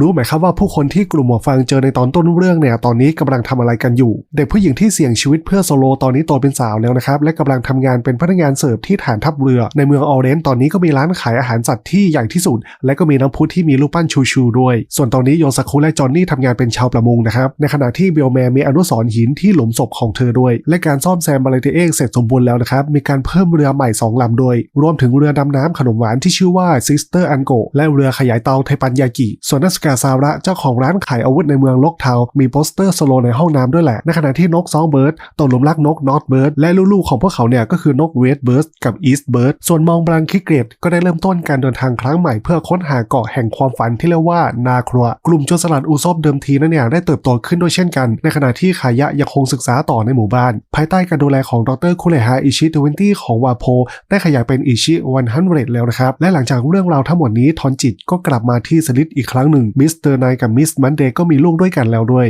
รู้ไหมครับว่าผู้คนที่กลุ่มหมวฟางเจอในตอนต้นเรื่องเนี่ยตอนนี้กำลังทำอะไรกันอยู่ เด็กผู้หญิงที่เสี่ยงชีวิตเพื่อโซโลตอนนี้โตเป็นสาวแล้วนะครับ และกำลังทำงานเป็นพนักงานเสิร์ฟที่ฐานทัพเรือ ในเมืองออเรนตอนนี้ก็มีร้านขายอาหารสัตว์ที่ใหญ่ที่สุด และก็มีน้ำพุที่มีรูปปั้นชูชูด้วย ส่วนตอนนี้โยซาคุและจอห์นนี่ทำงานเป็นชาวประมงนะครับในขณะที่เบลแมนมีอนุสรณ์หินที่หลุมศพของเธอด้วย และการซ่อมแซมบาเลเตเองเสร็จสมบูรณ์แล้วนะครับมีการเพิ่มเรือใหม่สองลำด้วยรวมถึงเรือดำน้ำขนมหวานที่ชื่อว่าซิสเตอร์อันโกและเรือขยายเตาไทปันยากิส่วนนัสกาซาระเจ้าของร้านขายอาวุธในเมืองลกเทา มีโปสเตอร์โซโลในห้องน้ำด้วยแหละ ในขณะที่นกซองเบิร์ดตกหลุมรักนกนอตเบิร์ดและลูกๆของพวกเขาเนี่ยก็คือนกเวสเบิร์ดกับอีสต์เบิร์ดส่วนมองบรังคิเกรตก็ได้เริ่มต้นการเดินทางครั้งใหม่เพื่อค้นหาเกาะแห่งความฝันที่เรียกว่านาครัว กลุ่มโจรสลัดอูซบเดิมทีนั้นเนี่ยได้เติบโตขึ้นด้วยเช่นกัน ในขณะที่ขายะยังคงศึกษาต่อในหมู่บ้าน ภายใต้การดูแลของดรคุเลฮาอิชิทเวนตี้ของวาโพได้ขยายเป็นอิชิวันฮันเรแล้วนะครับและหลังจากเรื่องราวทั้งหมดนี้ทอนจิตก็กลับมาที่สลิดอีกครั้งหนึ่งมิสเตอร์ไนกับมิสมันเดย์ก็มีลูกด้วยกันแล้วด้วย